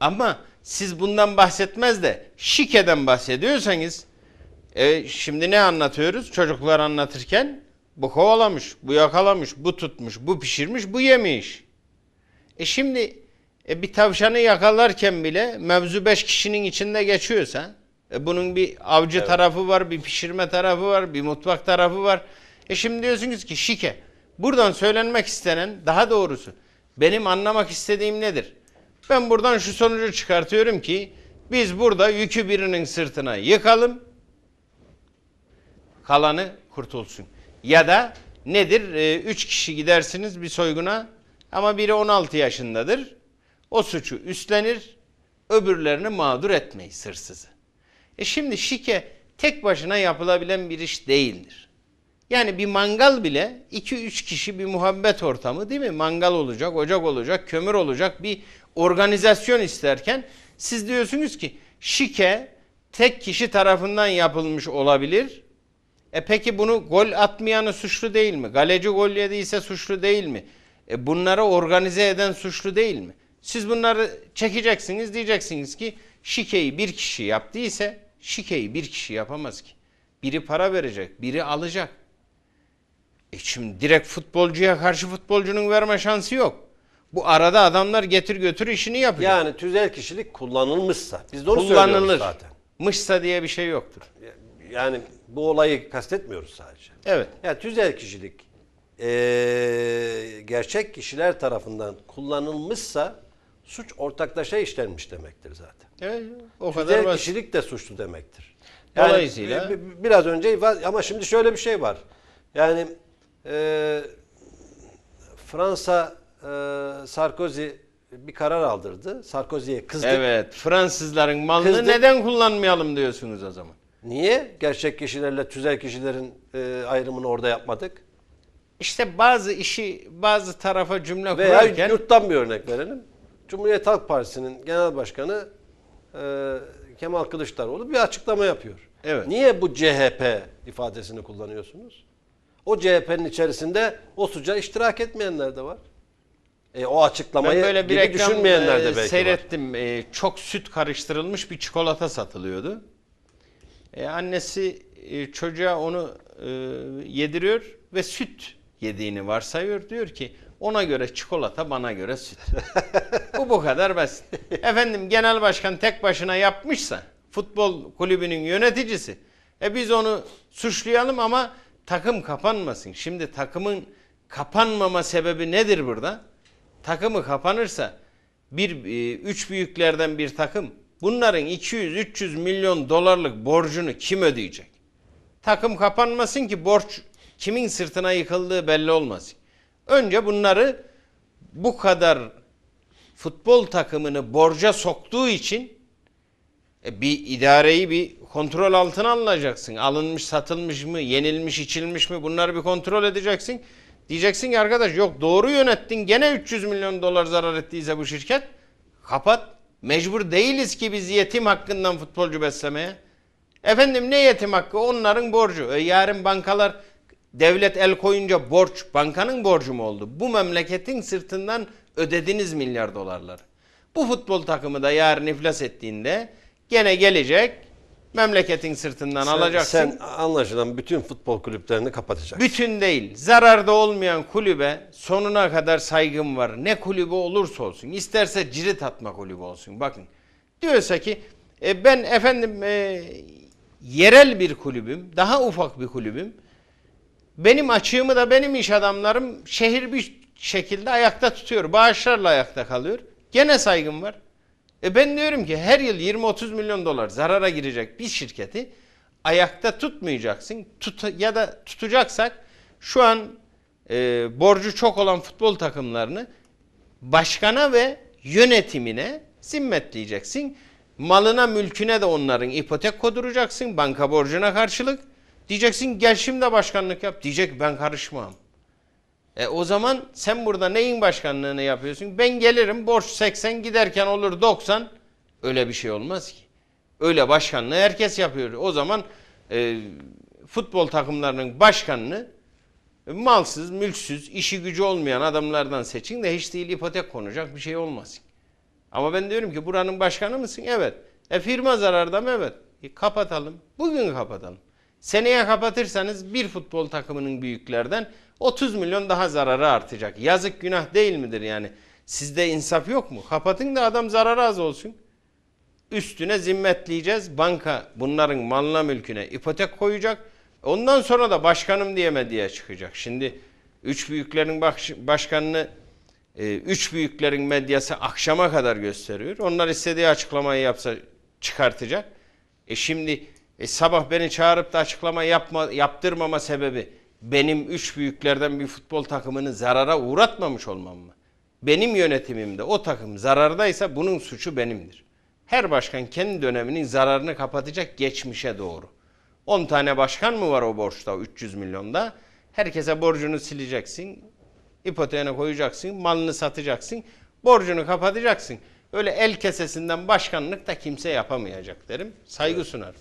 Ama siz bundan bahsetmez de şikeden bahsediyorsanız e, şimdi ne anlatıyoruz? Çocuklar anlatırken bu kovalamış, bu yakalamış, bu tutmuş, bu pişirmiş, bu yemiş. E şimdi e, bir tavşanı yakalarken bile mevzu beş kişinin içinde geçiyorsa e, bunun bir avcı tarafı var, bir pişirme tarafı var, bir mutfak tarafı var. E şimdi diyorsunuz ki şike. Buradan söylenmek istenen daha doğrusu benim anlamak istediğim nedir? Ben buradan şu sonucu çıkartıyorum ki biz burada yükü birinin sırtına yıkalım kalanı kurtulsun. Ya da nedir? Ee, üç kişi gidersiniz bir soyguna ama biri 16 yaşındadır. O suçu üstlenir, öbürlerini mağdur etmeyiz hırsızı. E şimdi şike tek başına yapılabilen bir iş değildir. Yani bir mangal bile 2-3 kişi bir muhabbet ortamı değil mi? Mangal olacak, ocak olacak, kömür olacak bir organizasyon isterken siz diyorsunuz ki şike tek kişi tarafından yapılmış olabilir. E peki bunu gol atmayanı suçlu değil mi? Galeci gol yediyse suçlu değil mi? E bunları organize eden suçlu değil mi? Siz bunları çekeceksiniz diyeceksiniz ki şikeyi bir kişi yaptıysa şikeyi bir kişi yapamaz ki. Biri para verecek, biri alacak. E şimdi direkt futbolcuya karşı futbolcunun verme şansı yok. Bu arada adamlar getir götür işini yapacak. Yani tüzel kişilik kullanılmışsa. Biz de onu Kullanılır. zaten. Mışsa diye bir şey yoktur. Yani bu olayı kastetmiyoruz sadece. Evet. Yani tüzel kişilik eee, gerçek kişiler tarafından kullanılmışsa suç ortaklaşa işlenmiş demektir zaten. Evet, o kadar Tüzel basit. kişilik de suçlu demektir. Dolayısıyla- bi- bi- biraz önce ifade ama şimdi şöyle bir şey var. Yani eee, Fransa eee, Sarkozy bir karar aldırdı. Sarkozy'ye kızdı. Evet, Fransızların malını Kızdı. neden kullanmayalım diyorsunuz o zaman? Niye gerçek kişilerle tüzel kişilerin eee, ayrımını orada yapmadık? İşte bazı işi bazı tarafa cümle Veya kurarken yurttan bir örnek verelim. Cumhuriyet Halk Partisi'nin genel başkanı eee, Kemal Kılıçdaroğlu bir açıklama yapıyor. Evet. Niye bu CHP ifadesini kullanıyorsunuz? O CHP'nin içerisinde o suça iştirak etmeyenler de var. E, o açıklamayı ben böyle bir gibi reklam düşünmeyenler e, de belki var. seyrettim. E, çok süt karıştırılmış bir çikolata satılıyordu. E, annesi e, çocuğa onu e, yediriyor ve süt yediğini varsayıyor. Diyor ki ona göre çikolata bana göre süt. bu bu kadar basit. Efendim genel başkan tek başına yapmışsa futbol kulübünün yöneticisi e biz onu suçlayalım ama takım kapanmasın. Şimdi takımın kapanmama sebebi nedir burada? Takımı kapanırsa bir e, üç büyüklerden bir takım bunların 200-300 milyon dolarlık borcunu kim ödeyecek? Takım kapanmasın ki borç kimin sırtına yıkıldığı belli olmasın. Önce bunları bu kadar futbol takımını borca soktuğu için e, bir idareyi bir kontrol altına alınacaksın. Alınmış, satılmış mı, yenilmiş, içilmiş mi bunları bir kontrol edeceksin. Diyeceksin ki arkadaş yok doğru yönettin gene 300 milyon dolar zarar ettiyse bu şirket kapat. Mecbur değiliz ki biz yetim hakkından futbolcu beslemeye. Efendim ne yetim hakkı? Onların borcu. E yarın bankalar devlet el koyunca borç bankanın borcu mu oldu? Bu memleketin sırtından ödediniz milyar dolarları. Bu futbol takımı da yarın iflas ettiğinde gene gelecek memleketin sırtından Sen- alacaksın. Sen anlaşılan bütün futbol kulüplerini kapatacaksın. Bütün değil. Zararda olmayan kulübe sonuna kadar saygım var. Ne kulübü olursa olsun. İsterse cirit atma kulübü olsun. Bakın. Diyorsa ki e, ben efendim e, yerel bir kulübüm, daha ufak bir kulübüm. Benim açığımı da benim iş adamlarım şehir bir şekilde ayakta tutuyor. Bağışlarla ayakta kalıyor. Gene saygım var. E ben diyorum ki her yıl 20-30 milyon dolar zarara girecek bir şirketi ayakta tutmayacaksın. Tut, ya da tutacaksak şu an e, borcu çok olan futbol takımlarını başkana ve yönetimine zimmetleyeceksin. Malına mülküne de onların ipotek koduracaksın banka borcuna karşılık. Diyeceksin gel şimdi başkanlık yap. Diyecek ben karışmam. E o zaman sen burada neyin başkanlığını yapıyorsun? Ben gelirim borç 80 giderken olur 90. Öyle bir şey olmaz ki. Öyle başkanlığı herkes yapıyor. O zaman e, futbol takımlarının başkanını e, malsız, mülksüz, işi gücü olmayan adamlardan seçin de hiç değil ipotek konacak bir şey olmasın. Ama ben diyorum ki buranın başkanı mısın? Evet. E firma zararda mı? Evet. E, kapatalım. Bugün kapatalım. Seneye kapatırsanız bir futbol takımının büyüklerden 30 milyon daha zararı artacak. Yazık günah değil midir yani? Sizde insaf yok mu? Kapatın da adam zararı az olsun. Üstüne zimmetleyeceğiz. Banka bunların malına mülküne ipotek koyacak. Ondan sonra da başkanım diye medyaya çıkacak. Şimdi üç büyüklerin baş- başkanını e, üç büyüklerin medyası akşama kadar gösteriyor. Onlar istediği açıklamayı yapsa çıkartacak. E şimdi e, sabah beni çağırıp da açıklama yapma, yaptırmama sebebi benim üç büyüklerden bir futbol takımını zarara uğratmamış olmam mı? Benim yönetimimde o takım zarardaysa bunun suçu benimdir. Her başkan kendi döneminin zararını kapatacak geçmişe doğru. 10 tane başkan mı var o borçta 300 milyonda? Herkese borcunu sileceksin. ipoteğine koyacaksın, malını satacaksın, borcunu kapatacaksın. Öyle el kesesinden başkanlık da kimse yapamayacak derim. Saygı sunarım.